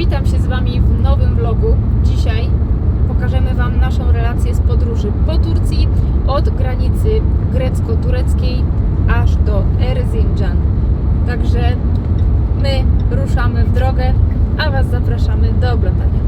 Witam się z Wami w nowym vlogu. Dzisiaj pokażemy Wam naszą relację z podróży po Turcji od granicy grecko-tureckiej aż do Erzincan. Także my ruszamy w drogę, a Was zapraszamy do oglądania.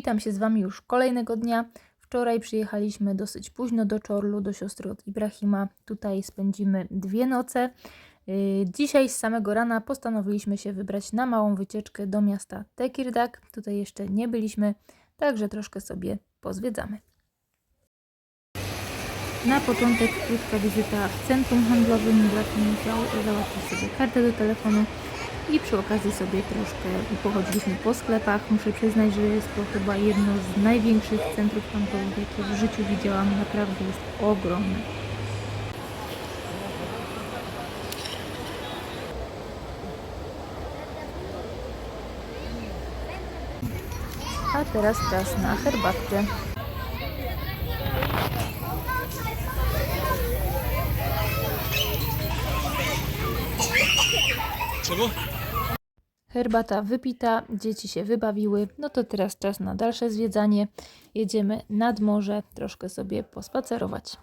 Witam się z Wami już kolejnego dnia. Wczoraj przyjechaliśmy dosyć późno do Czorlu, do siostry od Ibrahima. Tutaj spędzimy dwie noce. Yy, Dzisiaj z samego rana postanowiliśmy się wybrać na małą wycieczkę do miasta Tekirdağ. Tutaj jeszcze nie byliśmy, także troszkę sobie pozwiedzamy. Na początek krótka wizyta w centrum handlowym. Ibrahim musiał załatwić sobie kartę do telefonu i przy okazji sobie troszkę pochodziliśmy po sklepach. Muszę przyznać, że jest to chyba jedno z największych centrów handlowych, jakie w życiu widziałam. Naprawdę jest ogromne. A teraz czas na herbatkę. Czego? Herbata wypita, dzieci się wybawiły, no to teraz czas na dalsze zwiedzanie. Jedziemy nad morze, troszkę sobie pospacerować.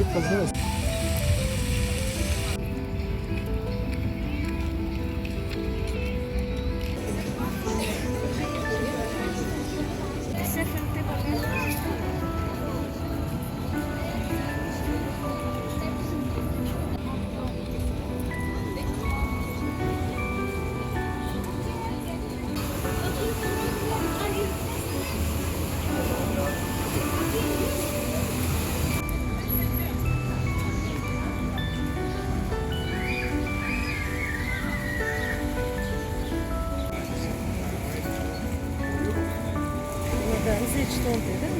tipo fazer. geçti dedim.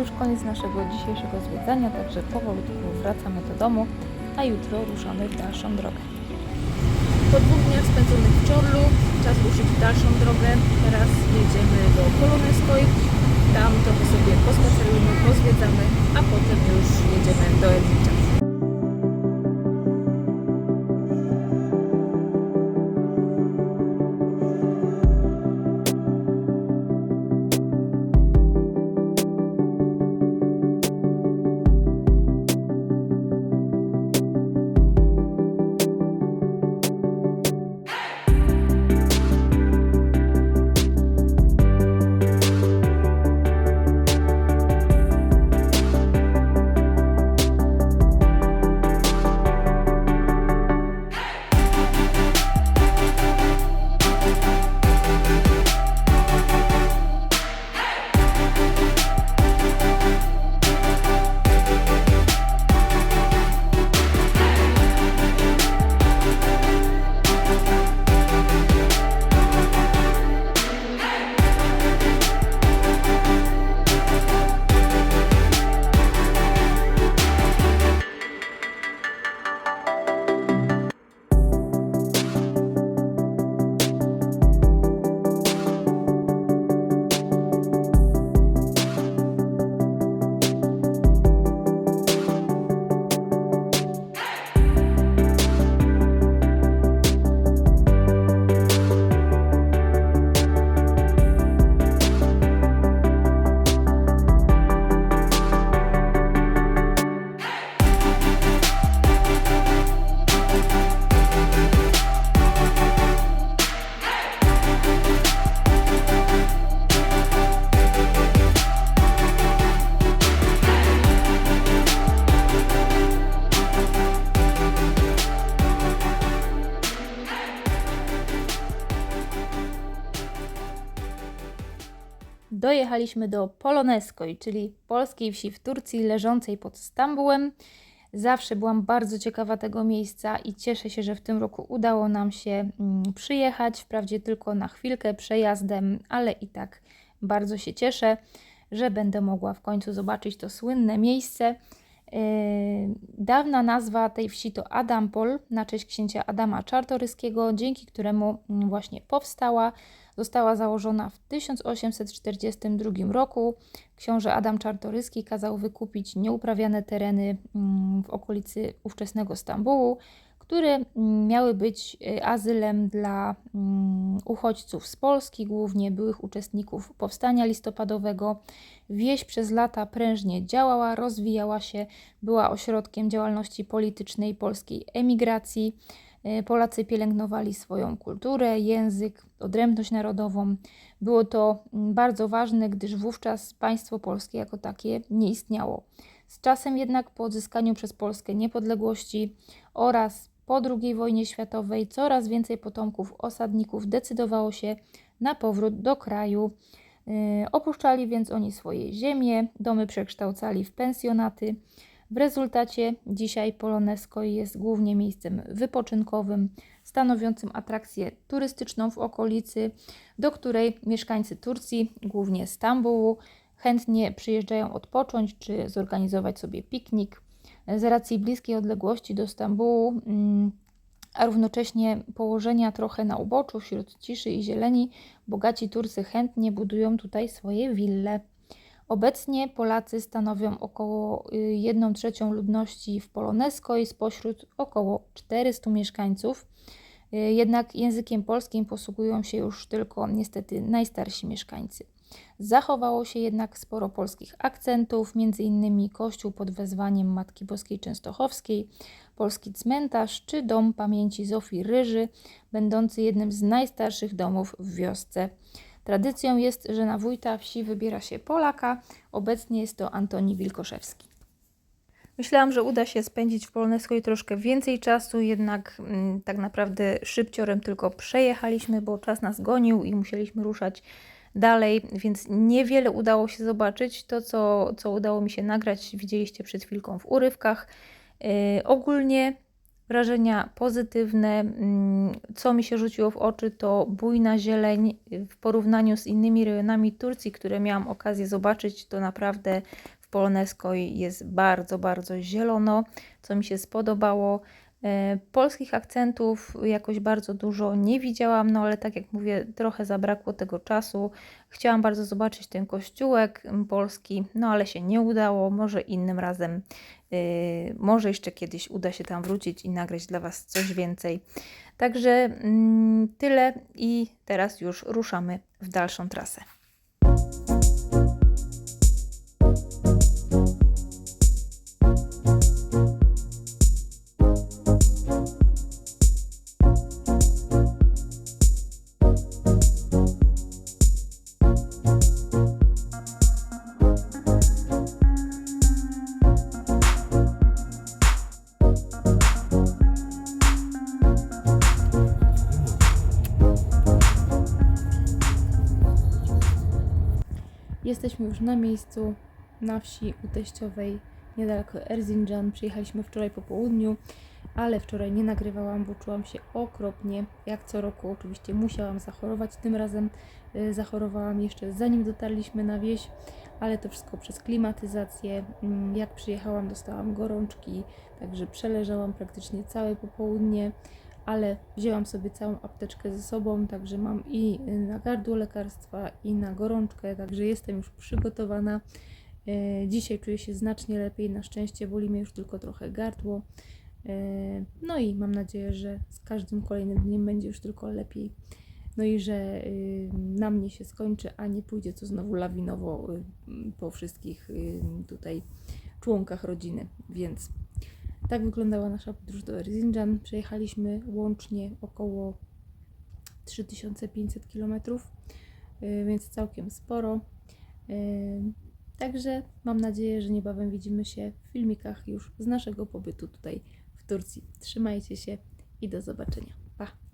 Już koniec naszego dzisiejszego zwiedzania, także powolutku wracamy do domu, a jutro ruszamy w dalszą drogę. Po dwóch dniach spędzonych w Czorlu czas ruszyć w dalszą drogę. Teraz jedziemy do Poloneskoj. Tam trochę sobie pospacerujemy, pozwiedzamy, a potem już jedziemy do Erzincan. Dojechaliśmy do Poloneskoj, czyli polskiej wsi w Turcji leżącej pod Stambułem. Zawsze byłam bardzo ciekawa tego miejsca i cieszę się, że w tym roku udało nam się mm, przyjechać. Wprawdzie tylko na chwilkę przejazdem, ale i tak bardzo się cieszę, że będę mogła w końcu zobaczyć to słynne miejsce. Yy, Dawna nazwa tej wsi to Adampol, na cześć księcia Adama Czartoryskiego, dzięki któremu mm, właśnie powstała. Została założona w 1842 roku. Książę Adam Czartoryski kazał wykupić nieuprawiane tereny mm, w okolicy ówczesnego Stambułu, które mm, miały być y, azylem dla mm, uchodźców z Polski, głównie byłych uczestników powstania listopadowego. Wieś przez lata prężnie działała, rozwijała się, była ośrodkiem działalności politycznej polskiej emigracji. Y, Polacy pielęgnowali swoją kulturę, język, odrębność narodową. Było to mm, bardzo ważne, gdyż wówczas państwo polskie jako takie nie istniało. Z czasem jednak po odzyskaniu przez Polskę niepodległości oraz po II wojnie światowej coraz więcej potomków osadników decydowało się na powrót do kraju. Yy, Opuszczali więc oni swoje ziemie, domy przekształcali w pensjonaty. W rezultacie dzisiaj Polonesko jest głównie miejscem wypoczynkowym, stanowiącym atrakcję turystyczną w okolicy, do której mieszkańcy Turcji, głównie Stambułu, chętnie przyjeżdżają odpocząć czy zorganizować sobie piknik. Z racji bliskiej odległości do Stambułu, mm, a równocześnie położenia trochę na uboczu wśród ciszy i zieleni, bogaci Turcy chętnie budują tutaj swoje wille. Obecnie Polacy stanowią około 1 trzecią ludności w Polonesko i spośród około 400 mieszkańców. Y, Jednak językiem polskim posługują się już tylko niestety najstarsi mieszkańcy. Zachowało się jednak sporo polskich akcentów, m.in. kościół pod wezwaniem Matki Boskiej Częstochowskiej, polski cmentarz czy dom pamięci Zofii Ryży, będący jednym z najstarszych domów w wiosce. Tradycją jest, że na wójta wsi wybiera się Polaka, obecnie jest to Antoni Wilkoszewski. Myślałam, że uda się spędzić w Poloneskoj troszkę więcej czasu, jednak mm, tak naprawdę szybciorem tylko przejechaliśmy, bo czas nas gonił i musieliśmy ruszać dalej, więc niewiele udało się zobaczyć. To, co, co udało mi się nagrać, widzieliście przed chwilką w urywkach. Yy, ogólnie wrażenia pozytywne. Mm, Co mi się rzuciło w oczy, to bujna zieleń w porównaniu z innymi rejonami Turcji, które miałam okazję zobaczyć. To naprawdę w Poloneskoj jest bardzo, bardzo zielono, co mi się spodobało. E, Polskich akcentów jakoś bardzo dużo nie widziałam, no ale tak jak mówię, trochę zabrakło tego czasu. Chciałam bardzo zobaczyć ten kościółek polski, no ale się nie udało. Może innym razem, yy, może jeszcze kiedyś uda się tam wrócić i nagrać dla Was coś więcej. Także mm, tyle i teraz już ruszamy w dalszą trasę. Jesteśmy już na miejscu, na wsi u teściowej, niedaleko Erzincan. Przyjechaliśmy wczoraj po południu, ale wczoraj nie nagrywałam, bo czułam się okropnie. Jak co roku oczywiście musiałam zachorować. Tym razem y, zachorowałam jeszcze zanim dotarliśmy na wieś, ale to wszystko przez klimatyzację. Mm, Jak przyjechałam, dostałam gorączki, także przeleżałam praktycznie całe popołudnie ale wzięłam sobie całą apteczkę ze sobą, także mam i na gardło lekarstwa, i na gorączkę, także jestem już przygotowana. E, Dzisiaj czuję się znacznie lepiej, na szczęście boli mnie już tylko trochę gardło. E, No i mam nadzieję, że z każdym kolejnym dniem będzie już tylko lepiej. No i że y, na mnie się skończy, a nie pójdzie to znowu lawinowo y, po wszystkich y, tutaj członkach rodziny, więc tak wyglądała nasza podróż do Erzincan. Przejechaliśmy łącznie około 3500 km, y, więc całkiem sporo. Y, Także mam nadzieję, że niebawem widzimy się w filmikach już z naszego pobytu tutaj w Turcji. Trzymajcie się i do zobaczenia. Pa!